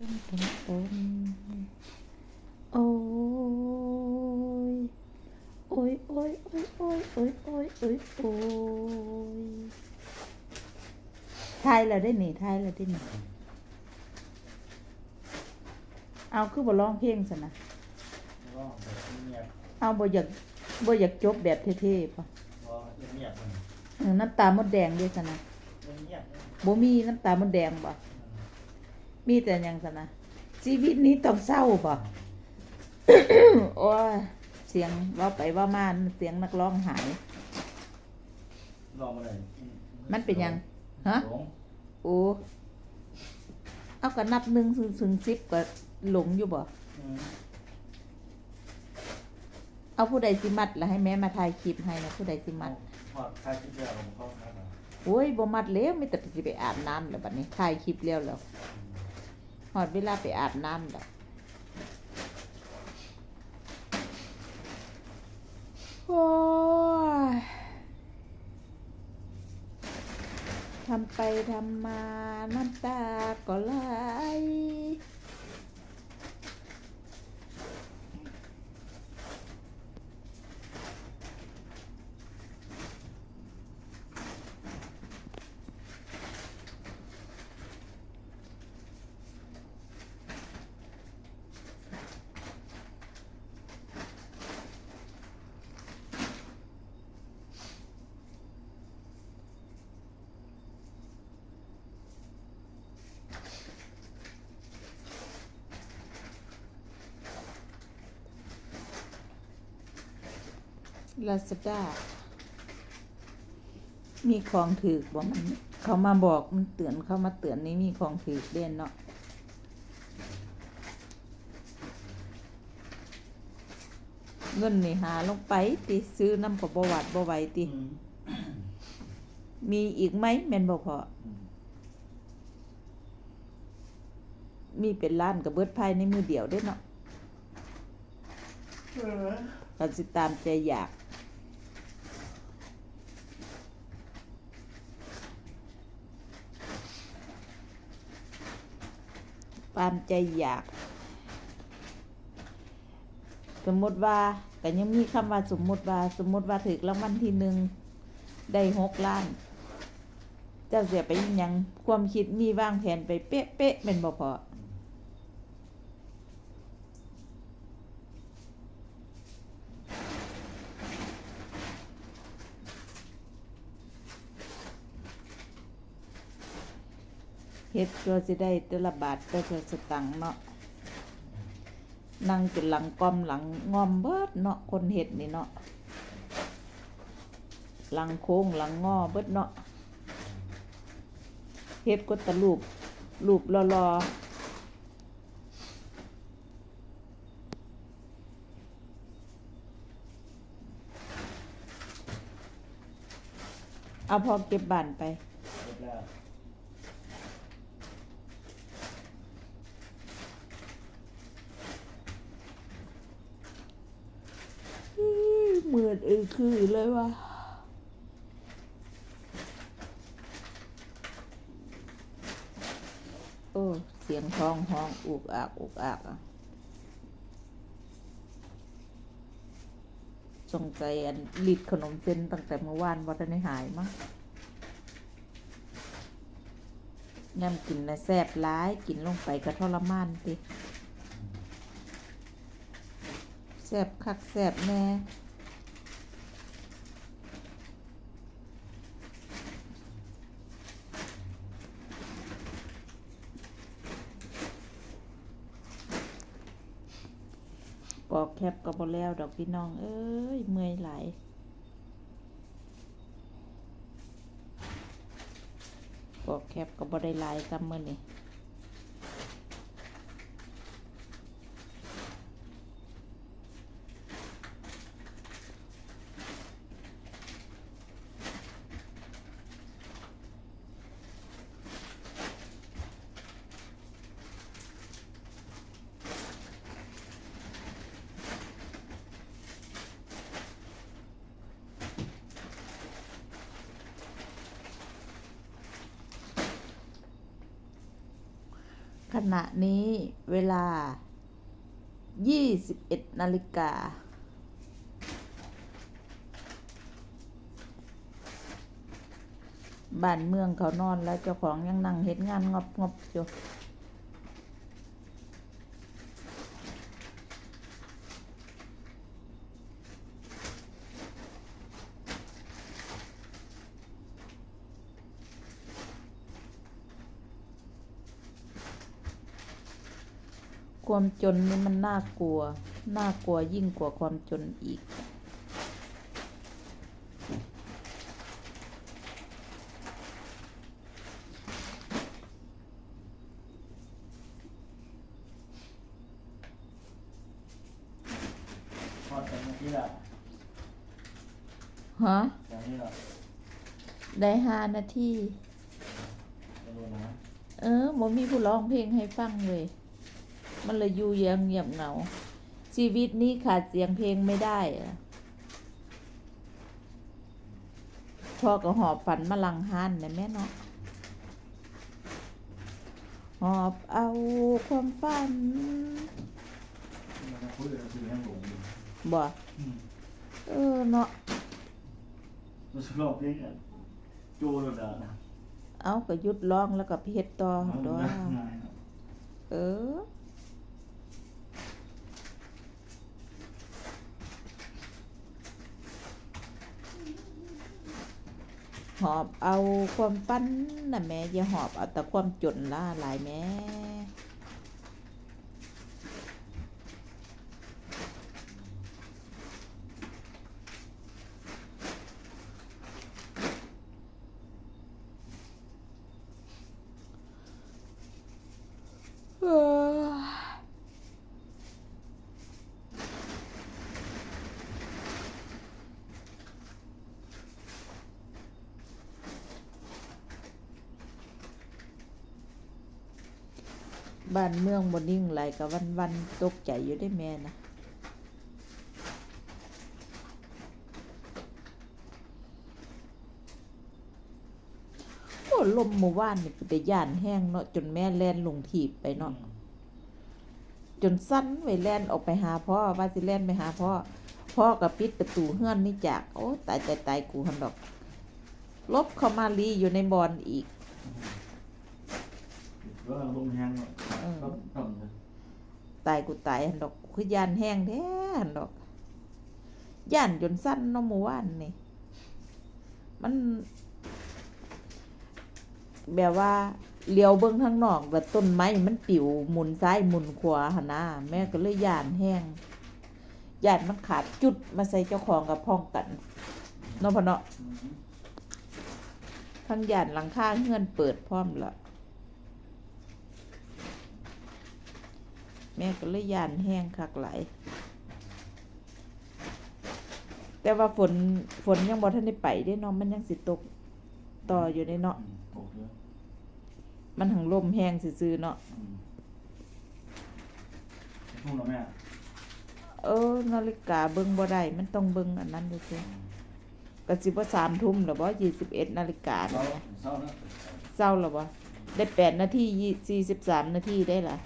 โอ้ยโอ้ยโอ้ยโอ้ยโอ้ยโอ้ยโอ้ยโอ้ยโอ้ยไทยแล้วได้หนิทยแล้วได้หนิเอาคือบ่ร้องเพลงซะนะก็แบบเงียบเอาบ่อยากบ่อยากจบแบบเท่ๆป่ะก็เงียบมันเออน้ำตามดแดงด้ซะนะเงียบบ่มีน้ำตามดแดงบ่ะ มีแต่หยังซะนะชีวิตนี้ต้องเศร้าบ่โอ้ยเสียงเว่าไปเว่ามาเสียงนักร้องหาย ลองมาเลยมันเป็นหยังฮะหลงโอ้เอาก็นับหนึ่งถึงถึงสิบก็หลงอยู่บ่อืมเอาผู้ใดสิมัดแล้วให้แม่มาถ่ายคลิปให้นะผู้ใดสิมัดทอดคลายที่เดียวผมเข้าครับโอ้ยบ่มัดแล้วมีแต่สิไปอาบน้ำแล้วบัดนี้ถ่ายคลิปแล้วแล้ว หอดเวลาไปอาบน้ำแล้วโอ้ยทำไปทำมาน้ำตาก็ไหล ลาซาด้ามีของถือบอกมันเขามาบอกมันเตือนเขามาเตือนนี้มีของถือเด่นเนาะเงินนี่หาลงไปติซื้อน้ำกับบหวัดบไหวติอืมมีอีกไหมแม่นบ่พออืมมีเป็นล้านกับเบิดภายในมือเดียวเด้เนาะเออก็สิตามใจอยาก ตามใจอยาก สมมติว่าแต่ยังมีคำว่าสมมติว่าสมมติว่าถึกรางวัลที่หนึ่งได้หกล้านเจ้าเสียไปยังความคิดมีวางแผนไปเป๊ะเป๊ะเป็นบ่พอ เฮ็ดก็สิได้แต่ละบาทแต่ละสตังค์เนาะนั่งจนหลังกอมหลังงอมเบิดเนาะคนเฮ็ดนี่เนาะหลังโค้งหลังงอเบิดเนาะเฮ็ดก็ตะรูปรูปรอๆเอาพอเก็บบ้านไป เรียบร้อย เหมือนเออคือเลยว่ะโอ้เสียงท้องห้องอุกอักอุกอักอะสงใจอันลิดขนมเส้นตั้งแต่เมื่อวานวัฒนได้หายมั้งย่ำกินนะแซ่บร้ายกินลงไปกระทรมานติแซ่บคักแซ่บแน่ กอกแคบก็บ่แล้วดอกพี่น้อง เอ้ย เมื่อยไหลกอกแคบก็บ่ได้ลายซ้ำมื้อนี่ ขณะนี้เวลา 21 นาฬิกา บ้านเมืองเขานอนแล้วเจ้าของยังนั่งเห็นงานงอบงอบอยู่ ความจนนี่มันน่ากลัว น่ากลัวยิ่งกว่าความจนอีก พอดแต่เมื่อกี้ละฮะอย่างนี้ละได้ห้านาที จะดูนะ เออบ่มีผู้ร้องเพลงให้ฟังเลย มันเลยอยู่อยังเงียบเหงา ชีวิตนี้ขาดเสียงเพลงไม่ได้อะพ่อก็หอบฝันมาลังหันนะแม่เนาะหอบเอาความฝันมันคุยกับคือแห้งหลงอยู่บ่อืมเออเนาะมันสุดรอบเพลงอะโจเลยนะเอาก็หยุดร้องแล้วก็เพชรต่อเอาด้วง่ายยง่ายครับเออ หอบเอาความปั้นน่ะแม่อย่าหอบเอาแต่ความจนล่าหลายแม่ บ้านเมืองบนนิ่งไหลกับวันวันๆตกใจอยู่ได้แม่นะโอ้ลมเมื่อวานนี่เป็นแต่ย่านแห้งเนาะจนแม่แล่นลงถีบไปเนาะจนสั้นไว้แล่นออกไปหาพ่อว่าสิแล่นไปหาพ่อพ่อก็ปิดประตูเฮือนนี่จากโอ้ตายตายตายกูหันดอก ลบเข้ามาลีอยู่ในบอนอีกก็ลงแห้งเนาะ เออครับครับเลยตายกูตายหันดอกคือยานแห้งแท้หันดอกย่านจนสั้นเน้องหมู่ว่านนี่มันแบบว่าเลี้ยวเบิ้งทางนอกแบบต้นไม้มันปิวหมุนซ้ายหมุนขวาหนนะแม่ก็เลยย่านแห้งย่านมันขาดจุดมาใส่เจ้าของกับพ้องกันเนาะพะเนาะอืมทั้งย่านหลังคาเฮือนเปิดพร้อมละ แม่ก็เลยย่านแห้งคักไหลายแต่ว่าฝนฝนยังบ่ทันได้ไปได้เนาะมันยังสิตกต่ออยู่ในเนาะอืมโอเคมันหังลมแห้งซื่อๆเนาะอืมพูดแล้วแม่เออนาฬิกาเบิ่งบ่ได้มันต้องเบิ่งอันนั้นอยู่ซิอืมก็สิบ่สามทุ่มหรอบ่ยี่สิบเอ็ดนาฬิกาเราเนี่ยเศร้านะเศร้าหรอบ่ได้แปดนาทียี่สี่สิบสามนาทีได้ล่ะ